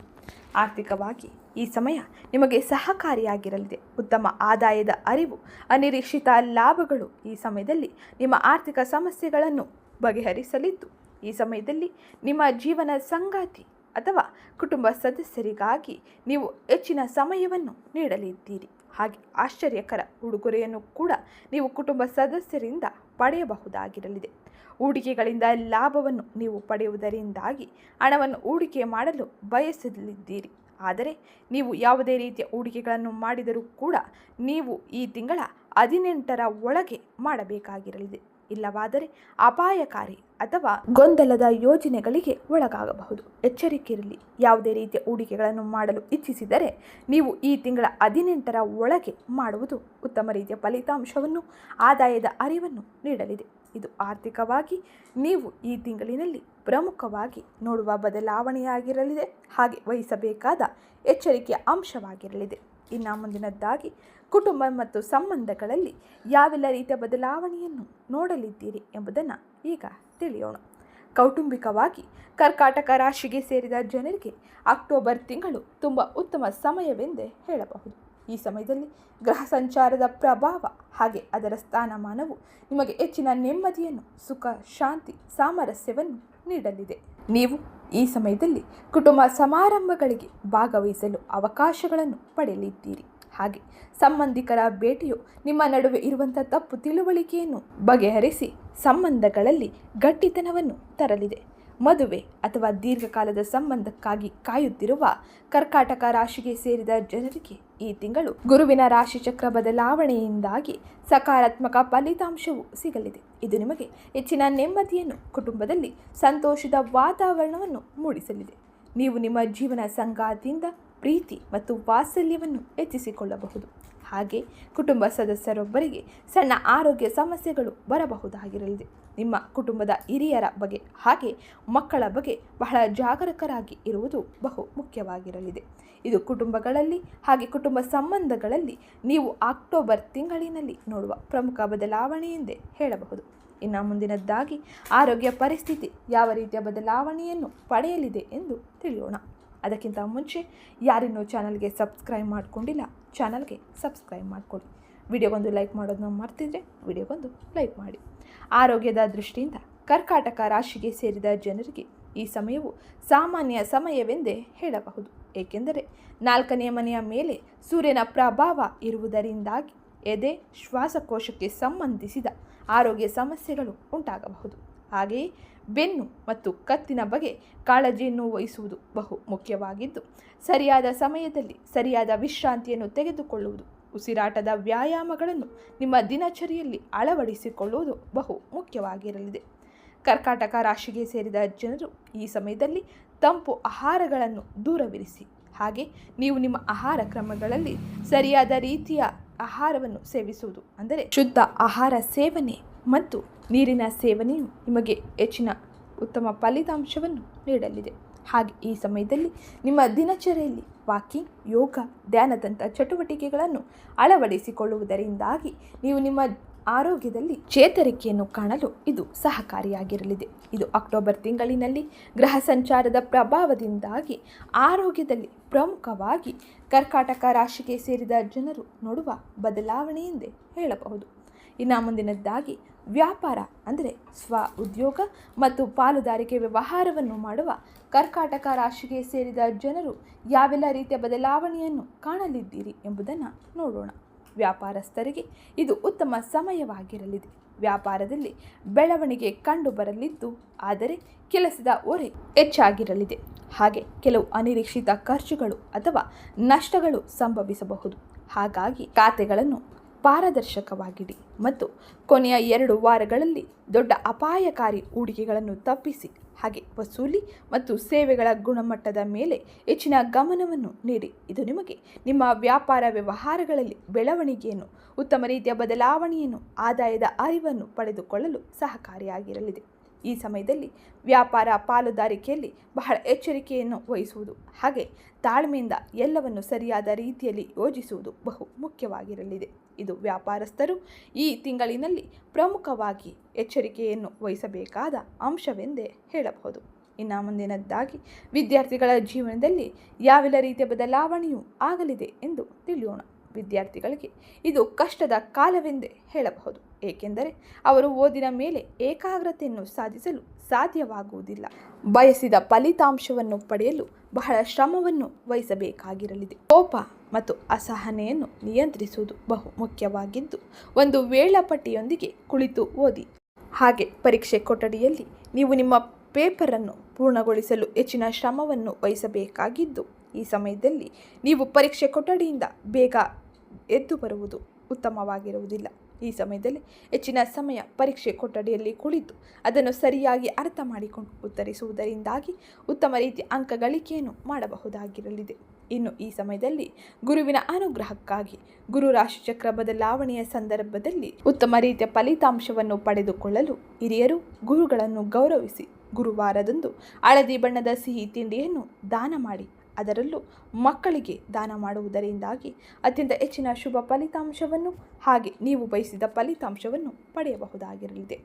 ಆರ್ಥಿಕವಾಗಿ ಈ ಸಮಯ ನಿಮಗೆ ಸಹಕಾರಿಯಾಗಿರಲಿದೆ. ಉತ್ತಮ ಆದಾಯದ ಅರಿವು, ಅನಿರೀಕ್ಷಿತ ಲಾಭಗಳು ಈ ಸಮಯದಲ್ಲಿ ನಿಮ್ಮ ಆರ್ಥಿಕ ಸಮಸ್ಯೆಗಳನ್ನು ಬಗೆಹರಿಸಲಿದ್ದು, ಈ ಸಮಯದಲ್ಲಿ ನಿಮ್ಮ ಜೀವನ ಸಂಗಾತಿ ಅಥವಾ ಕುಟುಂಬ ಸದಸ್ಯರಿಗಾಗಿ ನೀವು ಹೆಚ್ಚಿನ ಸಮಯವನ್ನು ನೀಡಲಿದ್ದೀರಿ. ಹಾಗೆ ಆಶ್ಚರ್ಯಕರ ಉಡುಗೊರೆಯನ್ನು ಕೂಡ ನೀವು ಕುಟುಂಬ ಸದಸ್ಯರಿಂದ ಪಡೆಯಬಹುದಾಗಿರಲಿದೆ. ಹೂಡಿಕೆಗಳಿಂದ ಲಾಭವನ್ನು ನೀವು ಪಡೆಯುವುದರಿಂದಾಗಿ ಹಣವನ್ನು ಹೂಡಿಕೆ ಮಾಡಲು ಬಯಸಲಿದ್ದೀರಿ. ಆದರೆ ನೀವು ಯಾವುದೇ ರೀತಿಯ ಹೂಡಿಕೆಗಳನ್ನು ಮಾಡಿದರೂ ಕೂಡ ನೀವು ಈ ತಿಂಗಳ ಹದಿನೆಂಟರ ಒಳಗೆ ಮಾಡಬೇಕಾಗಿರಲಿದೆ. ಇಲ್ಲವಾದರೆ ಅಪಾಯಕಾರಿ ಅಥವಾ ಗೊಂದಲದ ಯೋಜನೆಗಳಿಗೆ ಒಳಗಾಗಬಹುದು. ಎಚ್ಚರಿಕೆ ಇರಲಿ ಯಾವುದೇ ರೀತಿಯ ಹೂಡಿಕೆಗಳನ್ನು ಮಾಡಲು ಇಚ್ಛಿಸಿದರೆ ನೀವು ಈ ತಿಂಗಳ ಹದಿನೆಂಟರ ಒಳಗೆ ಮಾಡುವುದು ಉತ್ತಮ ರೀತಿಯ ಫಲಿತಾಂಶವನ್ನು, ಆದಾಯದ ಅರಿವನ್ನು ನೀಡಲಿದೆ. ಇದು ಆರ್ಥಿಕವಾಗಿ ನೀವು ಈ ತಿಂಗಳಿನಲ್ಲಿ ಪ್ರಮುಖವಾಗಿ ನೋಡುವ ಬದಲಾವಣೆಯಾಗಿರಲಿದೆ. ಹಾಗೆ ವಹಿಸಬೇಕಾದ ಎಚ್ಚರಿಕೆಯ ಅಂಶವಾಗಿರಲಿದೆ. ಇನ್ನು ಮುಂದಿನದ್ದಾಗಿ ಕುಟುಂಬ ಮತ್ತು ಸಂಬಂಧಗಳಲ್ಲಿ ಯಾವೆಲ್ಲ ರೀತಿಯ ಬದಲಾವಣೆಯನ್ನು ನೋಡಲಿದ್ದೀರಿ ಎಂಬುದನ್ನು ಈಗ ತಿಳಿಯೋಣ. ಕೌಟುಂಬಿಕವಾಗಿ ಕರ್ಕಾಟಕ ರಾಶಿಗೆ ಸೇರಿದ ಜನರಿಗೆ ಅಕ್ಟೋಬರ್ ತಿಂಗಳು ತುಂಬ ಉತ್ತಮ ಸಮಯವೆಂದೇ ಹೇಳಬಹುದು. ಈ ಸಮಯದಲ್ಲಿ ಗ್ರಹ ಸಂಚಾರದ ಪ್ರಭಾವ ಹಾಗೆ ಅದರ ಸ್ಥಾನಮಾನವು ನಿಮಗೆ ಹೆಚ್ಚಿನ ನೆಮ್ಮದಿಯನ್ನು, ಸುಖ, ಶಾಂತಿ, ಸಾಮರಸ್ಯವನ್ನು ನೀಡಲಿದೆ. ನೀವು ಈ ಸಮಯದಲ್ಲಿ ಕುಟುಂಬ ಸಮಾರಂಭಗಳಿಗೆ ಭಾಗವಹಿಸಲು ಅವಕಾಶಗಳನ್ನು ಪಡೆಯಲಿದ್ದೀರಿ. ಹಾಗೆ ಸಂಬಂಧಿಕರ ಭೇಟಿಯು ನಿಮ್ಮ ನಡುವೆ ಇರುವಂಥ ತಪ್ಪು ತಿಳುವಳಿಕೆಯನ್ನು ಬಗೆಹರಿಸಿ ಸಂಬಂಧಗಳಲ್ಲಿ ಗಟ್ಟಿತನವನ್ನು ತರಲಿದೆ. ಮದುವೆ ಅಥವಾ ದೀರ್ಘಕಾಲದ ಸಂಬಂಧಕ್ಕಾಗಿ ಕಾಯುತ್ತಿರುವ ಕರ್ಕಾಟಕ ರಾಶಿಗೆ ಸೇರಿದ ಜನರಿಗೆ ಈ ತಿಂಗಳು ಗುರುವಿನ ರಾಶಿಚಕ್ರ ಬದಲಾವಣೆಯಿಂದಾಗಿ ಸಕಾರಾತ್ಮಕ ಫಲಿತಾಂಶವು ಸಿಗಲಿದೆ. ಇದು ನಿಮಗೆ ಹೆಚ್ಚಿನ ನೆಮ್ಮದಿಯನ್ನು ಕುಟುಂಬದಲ್ಲಿ ಸಂತೋಷದ ವಾತಾವರಣವನ್ನು ಮೂಡಿಸಲಿದೆ. ನೀವು ನಿಮ್ಮ ಜೀವನ ಸಂಗಾತಿಯಿಂದ ಪ್ರೀತಿ ಮತ್ತು ವಾತ್ಸಲ್ಯವನ್ನು ಹೆಚ್ಚಿಸಿಕೊಳ್ಳಬಹುದು. ಹಾಗೆ ಕುಟುಂಬ ಸದಸ್ಯರೊಬ್ಬರಿಗೆ ಸಣ್ಣ ಆರೋಗ್ಯ ಸಮಸ್ಯೆಗಳು ಬರಬಹುದಾಗಿರಲಿದೆ. ನಿಮ್ಮ ಕುಟುಂಬದ ಹಿರಿಯರ ಬಗ್ಗೆ ಹಾಗೆ ಮಕ್ಕಳ ಬಗ್ಗೆ ಬಹಳ ಜಾಗರೂಕರಾಗಿ ಇರುವುದು ಬಹು ಮುಖ್ಯವಾಗಿರಲಿದೆ. ಇದು ಕುಟುಂಬಗಳಲ್ಲಿ ಹಾಗೆ ಕುಟುಂಬ ಸಂಬಂಧಗಳಲ್ಲಿ ನೀವು ಅಕ್ಟೋಬರ್ ತಿಂಗಳಿನಲ್ಲಿ ನೋಡುವ ಪ್ರಮುಖ ಬದಲಾವಣೆ ಎಂದೇ ಹೇಳಬಹುದು. ಇನ್ನು ಮುಂದಿನದ್ದಾಗಿ ಆರೋಗ್ಯ ಪರಿಸ್ಥಿತಿ ಯಾವ ರೀತಿಯ ಬದಲಾವಣೆಯನ್ನು ಪಡೆಯಲಿದೆ ಎಂದು ತಿಳಿಯೋಣ. ಅದಕ್ಕಿಂತ ಮುಂಚೆ ಯಾರಿನ್ನೂ ಚಾನಲ್ಗೆ ಸಬ್ಸ್ಕ್ರೈಬ್ ಮಾಡಿಕೊಂಡಿಲ್ಲ ಚಾನಲ್ಗೆ ಸಬ್ಸ್ಕ್ರೈಬ್ ಮಾಡಿಕೊಡಿ ವಿಡಿಯೋಗೊಂದು ಲೈಕ್ ಮಾಡೋದನ್ನ ಮರ್ತಿದ್ರೆ ವಿಡಿಯೋಗೊಂದು ಲೈಕ್ ಮಾಡಿ. ಆರೋಗ್ಯದ ದೃಷ್ಟಿಯಿಂದ ಕರ್ಕಾಟಕ ರಾಶಿಗೆ ಸೇರಿದ ಜನರಿಗೆ ಈ ಸಮಯವು ಸಾಮಾನ್ಯ ಸಮಯವೆಂದೇ ಹೇಳಬಹುದು. ಏಕೆಂದರೆ ನಾಲ್ಕನೆಯ ಮನೆಯ ಮೇಲೆ ಸೂರ್ಯನ ಪ್ರಭಾವ ಇರುವುದರಿಂದಾಗಿ ಎದೆ ಶ್ವಾಸಕೋಶಕ್ಕೆ ಸಂಬಂಧಿಸಿದ ಆರೋಗ್ಯ ಸಮಸ್ಯೆಗಳು ಉಂಟಾಗಬಹುದು. ಹಾಗೆಯೇ ಬೆನ್ನು ಮತ್ತು ಕತ್ತಿನ ಬಗ್ಗೆ ಕಾಳಜಿಯನ್ನು ವಹಿಸುವುದು ಬಹು ಮುಖ್ಯವಾಗಿದ್ದು, ಸರಿಯಾದ ಸಮಯದಲ್ಲಿ ಸರಿಯಾದ ವಿಶ್ರಾಂತಿಯನ್ನು ತೆಗೆದುಕೊಳ್ಳುವುದು, ಉಸಿರಾಟದ ವ್ಯಾಯಾಮಗಳನ್ನು ನಿಮ್ಮ ದಿನಚರಿಯಲ್ಲಿ ಅಳವಡಿಸಿಕೊಳ್ಳುವುದು ಬಹು ಮುಖ್ಯವಾಗಿರಲಿದೆ. ಕರ್ಕಾಟಕ ರಾಶಿಗೆ ಸೇರಿದ ಜನರು ಈ ಸಮಯದಲ್ಲಿ ತಂಪು ಆಹಾರಗಳನ್ನು ದೂರವಿರಿಸಿ, ಹಾಗೆ ನೀವು ನಿಮ್ಮ ಆಹಾರ ಕ್ರಮಗಳಲ್ಲಿ ಸರಿಯಾದ ರೀತಿಯ ಆಹಾರವನ್ನು ಸೇವಿಸುವುದು ಅಂದರೆ ಶುದ್ಧ ಆಹಾರ ಸೇವನೆ ಮತ್ತು ನೀರಿನ ಸೇವನೆಯು ನಿಮಗೆ ಹೆಚ್ಚಿನ ಉತ್ತಮ ಫಲಿತಾಂಶವನ್ನು ನೀಡಲಿದೆ. ಹಾಗೆ ಈ ಸಮಯದಲ್ಲಿ ನಿಮ್ಮ ದಿನಚರಿಯಲ್ಲಿ ವಾಕಿಂಗ್, ಯೋಗ, ಧ್ಯಾನದಂಥ ಚಟುವಟಿಕೆಗಳನ್ನು ಅಳವಡಿಸಿಕೊಳ್ಳುವುದರಿಂದಾಗಿ ನೀವು ನಿಮ್ಮ ಆರೋಗ್ಯದಲ್ಲಿ ಚೇತರಿಕೆಯನ್ನು ಕಾಣಲು ಇದು ಸಹಕಾರಿಯಾಗಿರಲಿದೆ. ಇದು ಅಕ್ಟೋಬರ್ ತಿಂಗಳಿನಲ್ಲಿ ಗ್ರಹ ಸಂಚಾರದ ಪ್ರಭಾವದಿಂದಾಗಿ ಆರೋಗ್ಯದಲ್ಲಿ ಪ್ರಮುಖವಾಗಿ ಕರ್ಕಾಟಕ ರಾಶಿಗೆ ಸೇರಿದ ಜನರು ನೋಡುವ ಬದಲಾವಣೆ ಎಂದೇ ಹೇಳಬಹುದು. ಇನ್ನು ಮುಂದಿನದ್ದಾಗಿ ವ್ಯಾಪಾರ, ಅಂದರೆ ಸ್ವ ಉದ್ಯೋಗ ಮತ್ತು ಪಾಲುದಾರಿಕೆ ವ್ಯವಹಾರವನ್ನು ಮಾಡುವ ಕರ್ಕಾಟಕ ರಾಶಿಗೆ ಸೇರಿದ ಜನರು ಯಾವೆಲ್ಲ ರೀತಿಯ ಬದಲಾವಣೆಯನ್ನು ಕಾಣಲಿದ್ದೀರಿ ಎಂಬುದನ್ನು ನೋಡೋಣ. ವ್ಯಾಪಾರಸ್ಥರಿಗೆ ಇದು ಉತ್ತಮ ಸಮಯವಾಗಿರಲಿದೆ. ವ್ಯಾಪಾರದಲ್ಲಿ ಬೆಳವಣಿಗೆ ಕಂಡುಬರಲಿದ್ದು, ಆದರೆ ಕೆಲಸದ ಹೊರೆ ಹೆಚ್ಚಾಗಿರಲಿದೆ. ಹಾಗೆ ಕೆಲವು ಅನಿರೀಕ್ಷಿತ ಖರ್ಚುಗಳು ಅಥವಾ ನಷ್ಟಗಳು ಸಂಭವಿಸಬಹುದು. ಹಾಗಾಗಿ ಖಾತೆಗಳನ್ನು ಪಾರದರ್ಶಕವಾಗಿಡಿ ಮತ್ತು ಕೊನೆಯ ಎರಡು ವಾರಗಳಲ್ಲಿ ದೊಡ್ಡ ಅಪಾಯಕಾರಿ ಹೂಡಿಕೆಗಳನ್ನು ತಪ್ಪಿಸಿ ಹಾಗೆ ವಸೂಲಿ ಮತ್ತು ಸೇವೆಗಳ ಗುಣಮಟ್ಟದ ಮೇಲೆ ಹೆಚ್ಚಿನ ಗಮನವನ್ನು ನೀಡಿ. ಇದು ನಿಮಗೆ ನಿಮ್ಮ ವ್ಯಾಪಾರ ವ್ಯವಹಾರಗಳಲ್ಲಿ ಬೆಳವಣಿಗೆಯನ್ನು, ಉತ್ತಮ ರೀತಿಯ ಬದಲಾವಣೆಯನ್ನು, ಆದಾಯದ ಅರಿವನ್ನು ಪಡೆದುಕೊಳ್ಳಲು ಸಹಕಾರಿಯಾಗಿರಲಿದೆ. ಈ ಸಮಯದಲ್ಲಿ ವ್ಯಾಪಾರ ಪಾಲುದಾರಿಕೆಯಲ್ಲಿ ಬಹಳ ಎಚ್ಚರಿಕೆಯನ್ನು ವಹಿಸುವುದು. ಹಾಗೆ ತಾಳ್ಮೆಯಿಂದ ಎಲ್ಲವನ್ನು ಸರಿಯಾದ ರೀತಿಯಲ್ಲಿ ಯೋಜಿಸುವುದು ಬಹು ಮುಖ್ಯವಾಗಿರಲಿದೆ. ಇದು ವ್ಯಾಪಾರಸ್ಥರು ಈ ತಿಂಗಳಿನಲ್ಲಿ ಪ್ರಮುಖವಾಗಿ ಎಚ್ಚರಿಕೆಯನ್ನು ವಹಿಸಬೇಕಾದ ಅಂಶವೆಂದೇ ಹೇಳಬಹುದು. ಇನ್ನು ಮುಂದಿನದ್ದಾಗಿ, ವಿದ್ಯಾರ್ಥಿಗಳ ಜೀವನದಲ್ಲಿ ಯಾವೆಲ್ಲ ರೀತಿಯ ಬದಲಾವಣೆಯೂ ಆಗಲಿದೆ ಎಂದು ತಿಳಿಯೋಣ. ವಿದ್ಯಾರ್ಥಿಗಳಿಗೆ ಇದು ಕಷ್ಟದ ಕಾಲವೆಂದೇ ಹೇಳಬಹುದು. ಏಕೆಂದರೆ ಅವರು ಓದಿನ ಮೇಲೆ ಏಕಾಗ್ರತೆಯನ್ನು ಸಾಧಿಸಲು ಸಾಧ್ಯವಾಗುವುದಿಲ್ಲ. ಬಯಸಿದ ಫಲಿತಾಂಶವನ್ನು ಪಡೆಯಲು ಬಹಳ ಶ್ರಮವನ್ನು ವಹಿಸಬೇಕಾಗಿರಲಿದೆ. ಕೋಪ ಮತ್ತು ಅಸಹನೆಯನ್ನು ನಿಯಂತ್ರಿಸುವುದು ಬಹು ಮುಖ್ಯವಾಗಿದ್ದು, ಒಂದು ವೇಳಾಪಟ್ಟಿಯೊಂದಿಗೆ ಕುಳಿತು ಓದಿ. ಹಾಗೆ ಪರೀಕ್ಷೆ ಕೊಠಡಿಯಲ್ಲಿ ನೀವು ನಿಮ್ಮ ಪೇಪರನ್ನು ಪೂರ್ಣಗೊಳಿಸಲು ಹೆಚ್ಚಿನ ಶ್ರಮವನ್ನು ವಹಿಸಬೇಕಾಗಿದ್ದು, ಈ ಸಮಯದಲ್ಲಿ ನೀವು ಪರೀಕ್ಷೆ ಕೊಠಡಿಯಿಂದ ಬೇಗ ಎದ್ದು ಬರುವುದು ಉತ್ತಮವಾಗಿರುವುದಿಲ್ಲ. ಈ ಸಮಯದಲ್ಲಿ ಹೆಚ್ಚಿನ ಸಮಯ ಪರೀಕ್ಷೆ ಕೊಠಡಿಯಲ್ಲಿ ಕುಳಿತು ಅದನ್ನು ಸರಿಯಾಗಿ ಅರ್ಥ ಮಾಡಿಕೊಂಡು ಉತ್ತರಿಸುವುದರಿಂದಾಗಿ ಉತ್ತಮ ರೀತಿಯ ಅಂಕಗಳಿಕೆಯನ್ನು ಮಾಡಬಹುದಾಗಿರಲಿದೆ. ಇನ್ನು ಈ ಸಮಯದಲ್ಲಿ ಗುರುವಿನ ಅನುಗ್ರಹಕ್ಕಾಗಿ ಗುರು ರಾಶಿಚಕ್ರ ಬದಲಾವಣೆಯ ಸಂದರ್ಭದಲ್ಲಿ ಉತ್ತಮ ರೀತಿಯ ಫಲಿತಾಂಶವನ್ನು ಪಡೆದುಕೊಳ್ಳಲು ಹಿರಿಯರು ಗುರುಗಳನ್ನು ಗೌರವಿಸಿ ಗುರುವಾರದಂದು ಹಳದಿ ಬಣ್ಣದ ಸಿಹಿ ತಿಂಡಿಯನ್ನು ದಾನ ಮಾಡಿ ಅದರಲ್ಲೂ ಮಕ್ಕಳಿಗೆ ದಾನ ಮಾಡುವುದರಿಂದಾಗಿ ಅತ್ಯಂತ ಹೆಚ್ಚಿನ ಶುಭ ಫಲಿತಾಂಶವನ್ನು ಹಾಗೆ ನೀವು ಬಯಸಿದ ಫಲಿತಾಂಶವನ್ನು ಪಡೆಯಬಹುದಾಗಿರಲಿದೆ.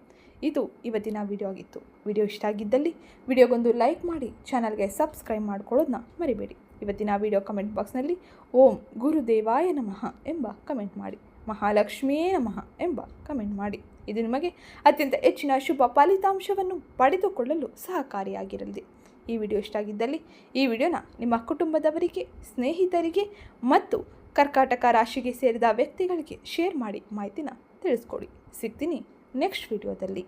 ಇದು ಇವತ್ತಿನ ವಿಡಿಯೋ ಆಗಿತ್ತು. ವಿಡಿಯೋ ಇಷ್ಟ ಆಗಿದ್ದಲ್ಲಿ ವಿಡಿಯೋಗೊಂದು ಲೈಕ್ ಮಾಡಿ ಚಾನಲ್ಗೆ ಸಬ್ಸ್ಕ್ರೈಬ್ ಮಾಡ್ಕೊಳ್ಳೋದನ್ನ ಮರಿಬೇಡಿ. ಇವತ್ತಿನ ವಿಡಿಯೋ ಕಮೆಂಟ್ ಬಾಕ್ಸ್ನಲ್ಲಿ ಓಂ ಗುರುದೇವಾಯ ನಮಃ ಎಂಬ ಕಮೆಂಟ್ ಮಾಡಿ ಮಹಾಲಕ್ಷ್ಮಿಯೇ ನಮಃ ಎಂಬ ಕಮೆಂಟ್ ಮಾಡಿ. ಇದು ನಿಮಗೆ ಅತ್ಯಂತ ಹೆಚ್ಚಿನ ಶುಭ ಫಲಿತಾಂಶವನ್ನು ಪಡೆದುಕೊಳ್ಳಲು ಸಹಕಾರಿಯಾಗಿರಲಿದೆ. ಈ ವಿಡಿಯೋ ಇಷ್ಟ ಆಗಿದ್ದಲ್ಲಿ ಈ ವಿಡಿಯೋನ ನಿಮ್ಮ ಕುಟುಂಬದವರಿಗೆ, ಸ್ನೇಹಿತರಿಗೆ ಮತ್ತು ಕರ್ಕಾಟಕ ರಾಶಿಗೆ ಸೇರಿದ ವ್ಯಕ್ತಿಗಳಿಗೆ ಶೇರ್ ಮಾಡಿ ಮಾಹಿತಿನ ತಿಳಿಸ್ಕೊಡಿ. ಸಿಗ್ತೀನಿ ನೆಕ್ಸ್ಟ್ ವಿಡಿಯೋದಲ್ಲಿ.